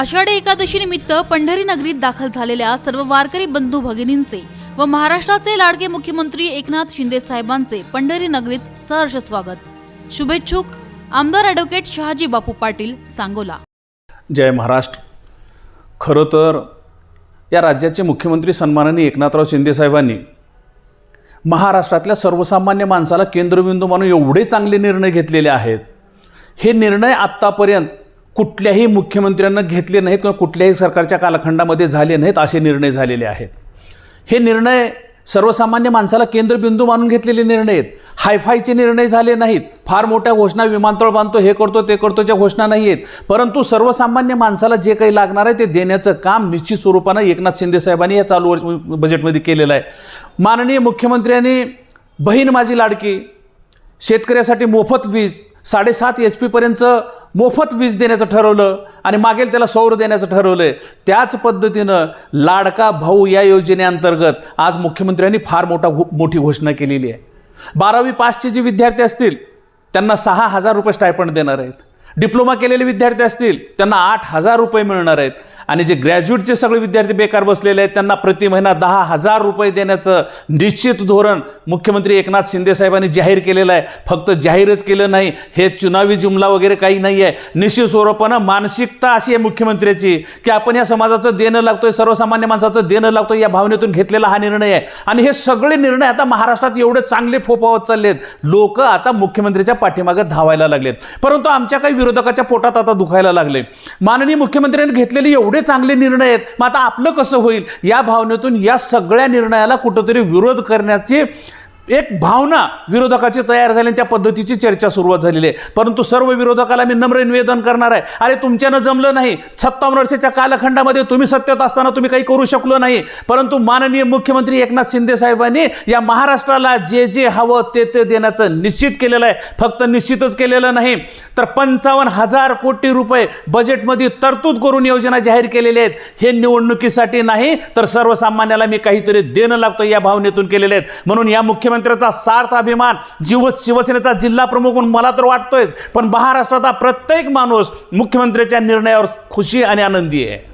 आषाढी एकादशी निमित्त पंढरी नगरीत दाखल झालेल्या सर्व वारकरी बंधू भगिनींचे व महाराष्ट्राचे लाडके मुख्यमंत्री एकनाथ शिंदे साहेबांचे पंढरी नगरीत सहर्ष स्वागत. शुभेच्छुक. आमदार ॲडव्होकेट शहाजी बापू पाटील सांगोला. जय महाराष्ट्र. खरं तर या राज्याचे मुख्यमंत्री सन्माननीय एकनाथराव शिंदेसाहेबांनी महाराष्ट्रातल्या सर्वसामान्य माणसाला केंद्रबिंदू मानून एवढे चांगले निर्णय घेतलेले आहेत. हे निर्णय आत्तापर्यंत कुठल्याही मुख्यमंत्र्यांना घेतले नाहीत किंवा कुठल्याही सरकारच्या कालखंडामध्ये झाले नाहीत असे निर्णय झालेले आहेत. हे निर्णय सर्वसामान्य माणसाला केंद्रबिंदू मानून घेतलेले निर्णय आहेत. हायफायचे निर्णय झाले नाहीत. फार मोठ्या घोषणा विमानतळ बांधतो हे करतो ते करतोच्या घोषणा नाही आहेत. परंतु सर्वसामान्य माणसाला जे काही लागणार आहे ते देण्याचं काम निश्चित स्वरूपानं एकनाथ शिंदे साहेबांनी या चालू वर्ष बजेटमध्ये केलेलं आहे. माननीय मुख्यमंत्र्यांनी बहीण माझी लाडकी शेतकऱ्यासाठी मोफत वीज साडेसात एच पीपर्यंतचं मोफत वीज देण्याचं ठरवलं आणि मागेल त्याला सौर देण्याचं ठरवलं आहे त्याच पद्धतीनं लाडका भाऊ या योजनेअंतर्गत आज मुख्यमंत्र्यांनी फार मोठा घो- मोठी घोषणा केलेली आहे. बारावी पासचे जे विद्यार्थी असतील त्यांना सहा हजार रुपये स्टायपंड देणार आहेत. डिप्लोमा केलेले विद्यार्थी असतील त्यांना आठ हजार रुपये मिळणार आहेत. आणि जे ग्रॅज्युएटचे सगळे विद्यार्थी बेकार बसलेले आहेत त्यांना प्रति महिना दहा हजार रुपये देण्याचं निश्चित धोरण मुख्यमंत्री एकनाथ शिंदे साहेबांनी जाहीर केलेलं आहे. फक्त जाहीरच केलं नाही हे चुनावी जुमला वगैरे काही नाही आहे निश्चित स्वरूपानं मानसिकता अशी आहे मुख्यमंत्र्याची की आपण या समाजाचं देणं लागतोय सर्वसामान्य माणसाचं देणं लागतोय या भावनेतून घेतलेला हा निर्णय आहे. आणि हे सगळे निर्णय आता महाराष्ट्रात एवढे चांगले फोपावत चाललेत. लोक आता मुख्यमंत्र्याच्या पाठीमागे धावायला लागलेत. परंतु आमच्या काही विरोधकाच्या पोटात आता दुखायला लागले. माननीय मुख्यमंत्र्यांनी घेतलेली एवढी चांगले निर्णय आहेत मग आता आपलं कसं होईल? या भावनेतून या सगळ्या निर्णयाला कुठंतरी विरोध करण्याचे एक भावना विरोधकाची तयार झाली आणि त्या पद्धतीची चर्चा सुरुवात झालेली आहे. परंतु सर्व विरोधकाला मी नम्र निवेदन करणार आहे. अरे तुमच्यानं जमलं नाही. सत्तावन्न वर्षाच्या कालखंडामध्ये तुम्ही सत्तेत असताना तुम्ही काही करू शकलो नाही. परंतु माननीय मुख्यमंत्री एकनाथ शिंदे साहेबांनी या महाराष्ट्राला जे जे हवं ते ते देण्याचं निश्चित केलेलं आहे. फक्त निश्चितच केलेलं नाही. तर पंचावन्न हजार कोटी रुपये बजेटमध्ये तरतूद करून योजना जाहीर केलेल्या आहेत. हे निवडणुकीसाठी नाही तर सर्वसामान्याला मी काहीतरी देणं लागतं या भावनेतून केलेले आहेत. म्हणून या मुख्य मुख्यमंत्र्याचा सार्थ अभिमान जीव शिवसेनेचा जिल्हा प्रमुख म्हणून मला तर वाटतोयच पण महाराष्ट्राचा प्रत्येक माणूस मुख्यमंत्र्याच्या निर्णयावर खुशी आणि आनंदी आहे.